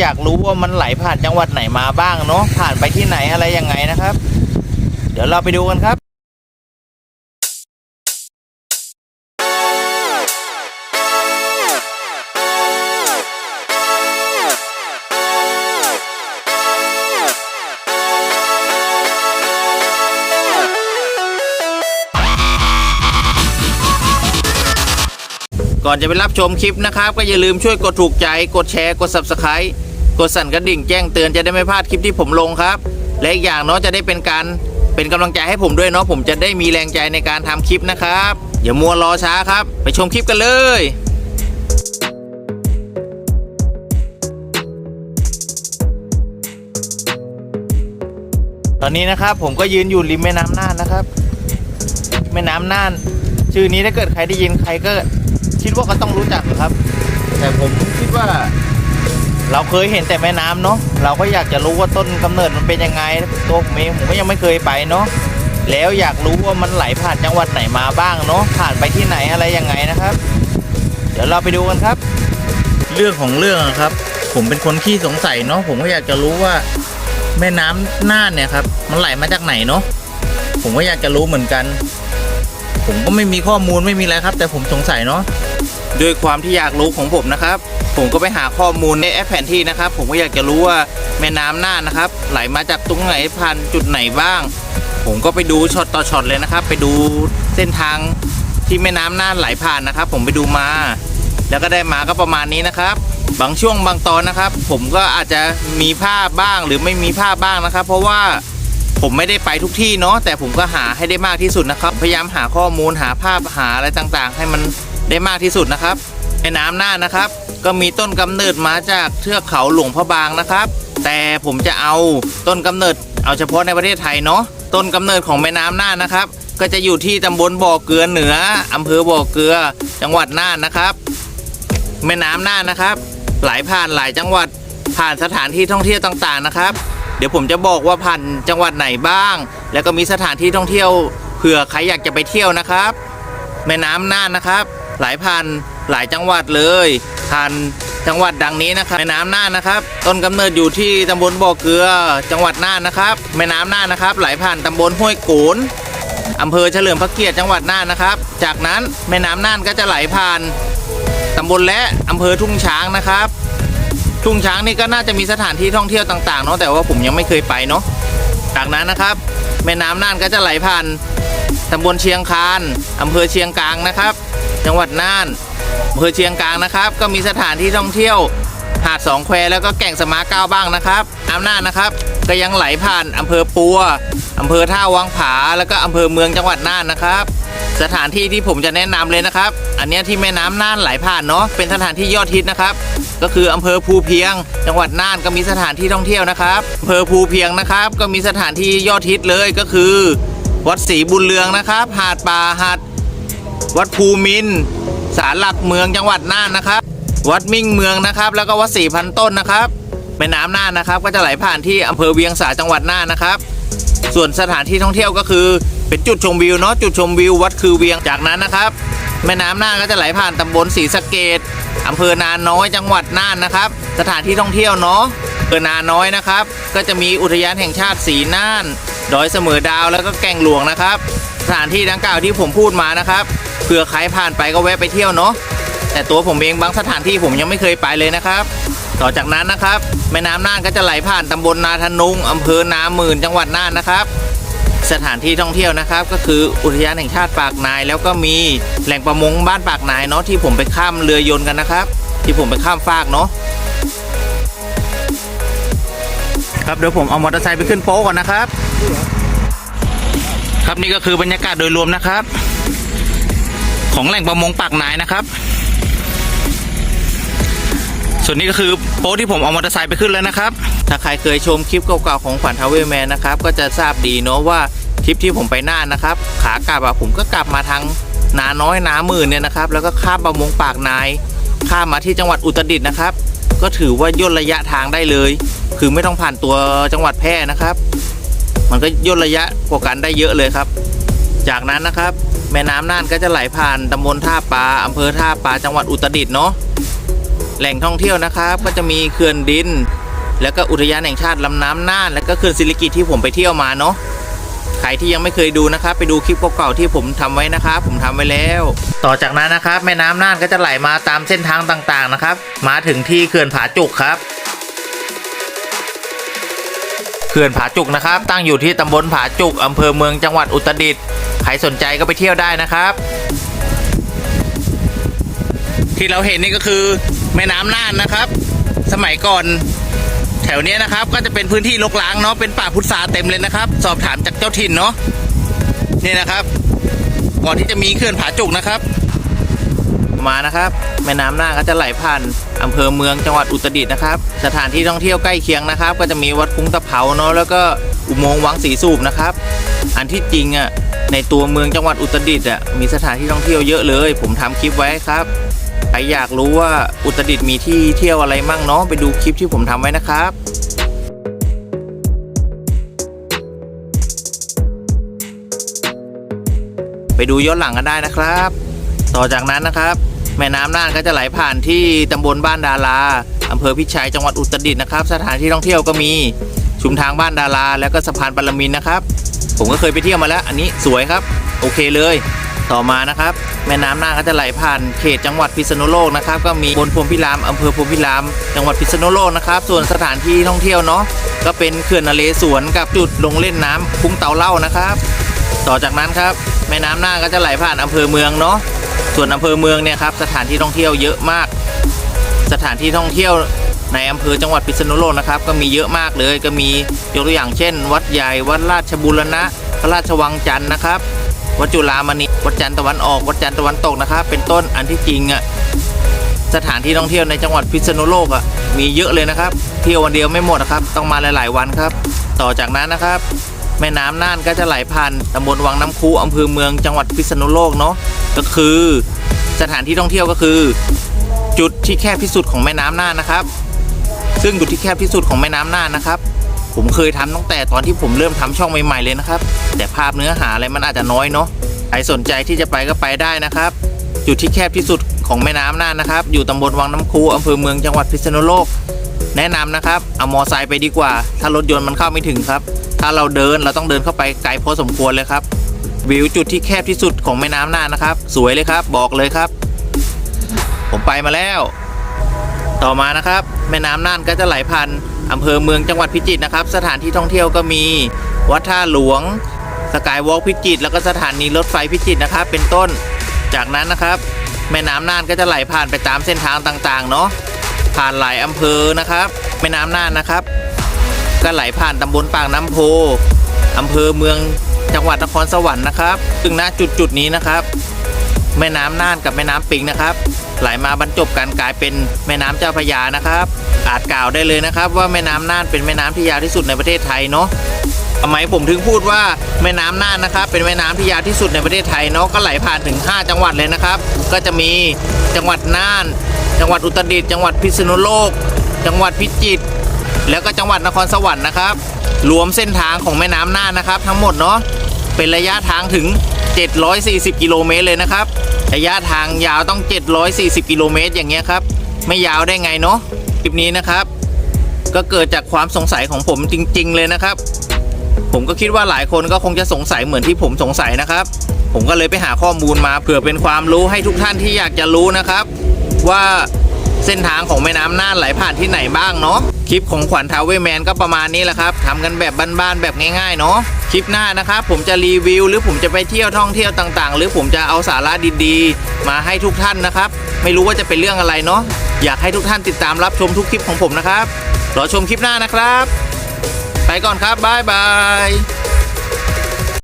อยากรู้ว่ามันไหลผ่านจังหวัดไหนมาบ้างเนาะผ่านไปที่ไหนอะไรยังไงนะครับ เดี๋ยวเราไปดูกันครับก่อนจะไปรับชมคลิปนะครับ ก็อย่าลืมช่วยกดถูกใจ กดแชร์ กด subscribe กดสั่นกระดิ่งแจ้งเตือนจะได้ไม่พลาดคลิปที่ผมลงครับ และอีกอย่างเนาะจะได้เป็นการเป็นกำลังใจให้ผมด้วยเนาะผมจะได้มีแรงใจในการทำคลิปนะครับอย่ามัวรอช้าครับ ไปชมคลิปกันเลยตอนนี้นะครับผมก็ยืนอยู่ริมแม่น้ำน่านนะครับ แม่น้ำน่าน ชื่อนี้ถ้าเกิดใครได้ยินใครก็ คิดว่าก็ต้องรู้จักครับ แต่ผมคิดว่า เราเคยเห็นแต่แม่น้ำเนาะเราก็อยากจะรู้ว่าต้นกำเนิดมันเป็นยังไงตัวผมเองผมก็ยังไม่เคยไปเนาะแล้วอยากรู้ว่ามันไหลผ่านจังหวัดไหนมาบ้างเนาะผ่านไปที่ไหนอะไรยังไงนะครับ เดี๋ยวเราไปดูกันครับ เรื่องของเรื่องครับ ผมเป็นคนขี้สงสัยเนาะผมก็อยากจะรู้ว่าแม่น้ำน่านเนี่ยครับมันไหลมาจากไหนเนาะผมก็อยากจะรู้เหมือนกัน ผมก็ไม่มีข้อมูลไม่มีอะไรครับ แต่ผมสงสัยเนาะ ด้วยความที่อยากรู้ของผมนะครับ ผมก็ไปหาข้อมูลในแอปแผนที่นะครับ ผมก็อยากจะรู้ว่าแม่น้ำน่านนะครับ ไหลมาจากตรงไหนผ่านจุดไหนบ้าง ผมก็ไปดูช็อตต่อช็อตเลยนะครับ ไปดูเส้นทางที่แม่น้ำน่านไหลผ่านนะครับ ผมไปดูมา แล้วก็ได้มาก็ประมาณนี้นะครับ บางช่วงบางตอนนะครับ ผมก็อาจจะมีภาพบ้างหรือไม่มีภาพบ้างนะครับ เพราะว่าผมไม่ได้ไปทุกที่เนาะแต่ผมก็หาให้ได้มากที่สุดนะครับ พยายามหาข้อมูลหาภาพหาอะไรต่างๆ ให้มัน ได้มากที่สุดนะครับ ในน้ำน่านนะครับ ก็มีต้นกำเนิดมาจากเทือกเขาหลวงพระบางนะครับ แต่ผมจะเอาต้นกำเนิด เอาเฉพาะในประเทศไทยเนาะต้นกำเนิดของแม่น้ำน่านนะครับ ก็จะอยู่ที่ตำบลบ่อเกลือเหนืออำเภอบ่อเกลือจังหวัดน่านนะครับ แม่น้ำน่านนะครับ ไหลผ่านหลายจังหวัดผ่านสถานที่ท่องเที่ยวต่างๆนะครับ เดี๋ยวผมจะบอกว่าผ่านจังหวัดไหนบ้าง แล้วก็มีสถานที่ท่องเที่ยวเผื่อใครอยากจะไปเที่ยวนะครับ แม่น้ำน่านนะครับ หลผ่านหลายจังหวัดเลยผ่านจังหวัดดังนี้นะครับแม่น้ำน่านนะครับ ต้นกำเนิดอยู่ที่ตำบลบ่อเกลือ จังหวัดน่านนะครับ แม่น้ำน่านนะครับ ไหลผ่านตำบลห้วยโกนอำเภอเฉลิมพระเกียรติจังหวัดน่านนะครับ จากนั้นแม่น้ำน่านก็จะไหลผ่านตำบลและอำเภอทุ่งช้างนะครับ ทุ่งช้างนี่ก็น่าจะมีสถานที่ท่องเที่ยวต่างๆเนาะแต่ว่าผมยังไม่เคยไปเนาะจากนั้นนะครับ แม่น้ำน่านก็จะไหลผ่านตำบลเชียงคานอำเภอเชียงกลางนะครับ จังหวัดน่านอำเภอเชียงกลางนะครับ ก็มีสถานที่ท่องเที่ยว หาดสองแควแล้วก็แก่งสมาก้าวบ้างนะครับน้ำน่านนะครับ ก็ยังไหลผ่านอำเภอปัวอำเภอท่าวังผา แล้วก็อำเภอเมืองจังหวัดน่านนะครับสถานที่ที่ผมจะแนะนำเลยนะครับ อันนี้ที่แม่น้ำน่านไหลผ่านเนาะ เป็นสถานที่ยอดฮิตนะครับ ก็คืออำเภอภูเพียง จังหวัดน่านก็มีสถานที่ท่องเที่ยวนะครับอำเภอภูเพียงนะครับ ก็มีสถานที่ยอดฮิตเลยก็คือ วัดศรีบุญเรืองนะครับ หาดป่าหาด วัดภูมินศาลหลักเมืองจังหวัดน่านนะครับ วัดมิ่งเมืองนะครับ แล้วก็วัดสี่พันต้นนะครับแม่น้ำน่านนะครับ ก็จะไหลผ่านที่อำเภอเวียงสาจังหวัดน่านนะครับ ส่วนสถานที่ท่องเที่ยวก็คือเป็นจุดชมวิวเนาะจุดชมวิววัดคือเวียงจากนั้นนะครับ แม่น้ำน่านก็จะไหลผ่านตำบลศรีสะเกดอำเภอนาน้อยจังหวัดน่านนะครับ สถานที่ท่องเที่ยวเนาะอำเภอนาน้อยนะครับ ก็จะมีอุทยานแห่งชาติสีน่านดอยเสมอดาวแล้วก็แก่งหลวงนะครับ สถานที่ดังกล่าวที่ผมพูดมานะครับ ผื่อใครผ่านไปก็แวะไปเที่ยวเนาะแต่ตัวผมเองบางสถานที่ผมยังไม่เคยไปเลยนะครับ ต่อจากนั้นนะครับ แม่น้ำน่านก็จะไหลผ่านตำบลนาทนุงอำเภอนาหมื่นจังหวัดน่านนะครับ สถานที่ท่องเที่ยวนะครับ ก็คืออุทยานแห่งชาติปากนาย แล้วก็มีแหล่งประมงบ้านปากนายเนาะที่ผมไปข้ามเรือยนต์กันนะครับ ที่ผมไปข้ามฟากเนาะครับเดี๋ยวผมเอามอเตอร์ไซค์ไปขึ้นโป๊ก่อนนะครับ ครับนี่ก็คือบรรยากาศโดยรวมนะครับ ของแหล่งประมงปากนายนะครับ ส่วนนี้ก็คือโป๊ที่ผมเอามอเตอร์ไซค์ไปขึ้นแล้วนะครับ ถ้าใครเคยชมคลิปเก่าๆของขวัญทาวเวลแมนนะครับ ก็จะทราบดีเนาะว่าทริปที่ผมไปน่านนะครับ ขากลับอะผมก็กลับมาทางนาน้อยนาหมื่นเนี่ยนะครับ แล้วก็ข้ามประมงปากนาย ข้ามมาที่จังหวัดอุตรดิตถ์นะครับ ก็ถือว่าย่นระยะทางได้เลย คือไม่ต้องผ่านตัวจังหวัดแพร่นะครับ มันก็ย่นระยะกว่ากันได้เยอะเลยครับ จากนั้นนะครับ แม่น้ำน่านก็จะไหลผ่านตำบลท่าปลาอำเภอท่าปลาจังหวัดอุตรดิตถ์เนาะแหล่งท่องเที่ยวนะครับ ก็จะมีเขื่อนดิน แล้วก็อุทยานแห่งชาติลำน้ำน่าน แล้วก็เขื่อนศิริกิติ์ที่ผมไปเที่ยวมาเนาะใครที่ยังไม่เคยดูนะครับ ไปดูคลิปเก่าๆที่ผมทำไว้นะครับ ผมทำไว้แล้ว ต่อจากนั้นนะครับ แม่น้ำน่านก็จะไหลมาตามเส้นทางต่างๆนะครับ มาถึงที่เขื่อนผาจุกครับเขื่อนผาจุกนะครับ ตั้งอยู่ที่ตำบลผาจุกอำเภอเมืองจังหวัดอุตรดิตถ์ รสนใจก็ไปเที่ยวได้นะครับ ที่เราเห็นนี่ก็คือแม่น้ำน่านนะครับ สมัยก่อนแถวเนี้ยนะครับ ก็จะเป็นพื้นที่รกร้างเนาะเป็นป่าพุทราเต็มเลยนะครับ สอบถามจากเจ้าถิ่นเนาะนี่นะครับ ก่อนที่จะมีเขื่อนผาจุกนะครับ มานะครับ แม่น้ำน่านก็จะไหลผ่านอำเภอเมืองจังหวัดอุตรดิตถ์นะครับ สถานที่ท่องเที่ยวใกล้เคียงนะครับ ก็จะมีวัดคุ้งตะเภาเนาะแล้วก็อุโมงค์วังสีสูบนะครับ อันที่จริงอะ ในตัวเมืองจังหวัดอุตรดิตถ์อะมีสถานที่ท่องเที่ยวเยอะเลย ผมทำคลิปไว้ครับใครอยากรู้ว่าอุตรดิตถ์มีที่เที่ยวอะไรมั่งเนาะไปดูคลิปที่ผมทำไว้นะครับไปดูย้อนหลังกันได้นะครับ ต่อจากนั้นนะครับ แม่น้ำน่านก็จะไหลผ่านที่ตำบลบ้านดาราอำเภอพิชัยจังหวัดอุตรดิตถ์นะครับ สถานที่ท่องเที่ยวก็มี ชุมทางบ้านดารา แล้วก็สะพานปรมินนะครับ ผมก็เคยไปเที่ยวมาแล้ว อันนี้สวยครับ โอเคเลยต่อมานะครับ แม่น้ำน่านก็จะไหลผ่านเขตจังหวัดพิษณุโลกนะครับ ก็มีบนพรมพิรามอำเภอพรมพิราม จังหวัดพิษณุโลกนะครับ ส่วนสถานที่ท่องเที่ยวเนาะก็เป็นเขื่อนนเรศวรกับจุดลงเล่นน้ำคุ้งเตาเล่านะครับ ต่อจากนั้นครับ แม่น้ำน่านก็จะไหลผ่านอำเภอเมืองเนาะส่วนอำเภอเมืองเนี่ยครับสถานที่ท่องเที่ยวเยอะมาก สถานที่ท่องเที่ยว ในอำเภอจังหวัดพิษณุโลกนะครับก็มีเยอะมากเลยก็มียกตัวอย่างเช่น วัดใหญ่วัดราชบุรณะ พระราชวังจันทร์นะครับ วัดจุฬามณีวัดจันทร์ตะวันออกวัดจันทร์ตะวันตกนะครับ เป็นต้นอันที่จริงอะสถานที่ท่องเที่ยวในจังหวัดพิษณุโลกอะมีเยอะเลยนะครับเที่ยววันเดียวไม่หมดนะครับ ต้องมาหลาย ๆ วันครับ ต่อจากนั้นนะครับ แม่น้ำน่านก็จะไหลผ่านตำบลวังน้ำคูอำเภอเมืองจังหวัดพิษณุโลกเนาะก็คือ สถานที่ท่องเที่ยวก็คือ จุดที่แคบที่สุดของแม่น้ำน่านนะครับ ซึ่งจุดที่แคบที่สุดของแม่น้ำน่านนะครับ ผมเคยทำตั้งแต่ตอนที่ผมเริ่มทำช่องใหม่ๆเลยนะครับ แต่ภาพเนื้อหาอะไรมันอาจจะน้อยเนาะใครสนใจที่จะไปก็ไปได้นะครับจุดที่แคบที่สุดของแม่น้ำน่านนะครับ อยู่ตำบลวังน้ำคูอำเภอเมืองจังหวัดพิษณุโลก แนะนำนะครับเอามอไซค์ไปดีกว่า ถ้ารถยนต์มันเข้าไม่ถึงครับ ถ้าเราเดินเราต้องเดินเข้าไปไกลพอสมควรเลยครับ วิวจุดที่แคบที่สุดของแม่น้ำน่านนะครับ สวยเลยครับ บอกเลยครับ ผมไปมาแล้ว ต่อมานะครับแม่น้ำน่านก็จะไหลผ่านอำเภอเมืองจังหวัดพิจิตรนะครับ สถานที่ท่องเที่ยวก็มีวัดท่าหลวง สกายวอล์กพิจิตรแล้วก็สถานีรถไฟพิจิตรนะครับ เป็นต้น จากนั้นนะครับ แม่น้ำน่านก็จะไหลผ่านไปตามเส้นทางต่างๆเนาะผ่านหลายอำเภอนะครับ แม่น้ำน่านนะครับ ก็ไหลผ่านตำบลปากน้ำโพอำเภอเมืองจังหวัดนครสวรรค์นะครับ ซึ่งณจุดจุดๆนี้นะครับ แม่น้ำน่านกับแม่น้ำปิงนะครับ ไหลมาบรรจบกันกลายเป็นแม่น้ำเจ้าพระยานะครับ อาจกล่าวได้เลยนะครับ ว่าแม่น้ำน่านเป็นแม่น้ำที่ยาวที่สุดในประเทศไทยเนาะทำไมผมถึงพูดว่าแม่น้ำน่านนะครับ เป็นแม่น้ำที่ยาวที่สุดในประเทศไทยเนาะก็ไหลผ่านถึง 5 จังหวัดเลยนะครับ ก็จะมีจังหวัดน่าน จังหวัดอุตรดิตถ์จังหวัดพิษณุโลก จังหวัดพิจิตรแล้วก็จังหวัดนครสวรรค์นะครับ รวมเส้นทางของแม่น้ำน่านนะครับ ทั้งหมดเนาะเป็นระยะทางถึง 740 กิโลเมตรเลยนะครับ ระยะทางยาวต้อง 740 กิโลเมตรอย่างเงี้ยครับ ไม่ยาวได้ไงเนาะคลิปนี้นะครับ ก็เกิดจากความสงสัยของผมจริง ๆ เลยนะครับ ผมก็คิดว่าหลายคนก็คงจะสงสัยเหมือนที่ผมสงสัยนะครับ ผมก็เลยไปหาข้อมูลมาเผื่อเป็นความรู้ให้ทุกท่านที่อยากจะรู้นะครับ ว่า เส้นทางของแม่น้ำน่านไหลผ่านที่ไหนบ้างเนาะคลิปของขวัญทาวเวแมนก็ประมาณนี้แหละครับทำกันแบบบ้านๆแบบง่ายๆเนาะคลิปหน้านะครับผมจะรีวิว หรือผมจะไปเที่ยวท่องเที่ยวต่างๆ หรือผมจะเอาสาระดีๆ มาให้ทุกท่านนะครับ ไม่รู้ว่าจะเป็นเรื่องอะไรเนาะอยากให้ทุกท่านติดตามรับชมทุกคลิปของผมนะครับรอชมคลิปหน้านะครับ ไปก่อนครับบ๊ายบาย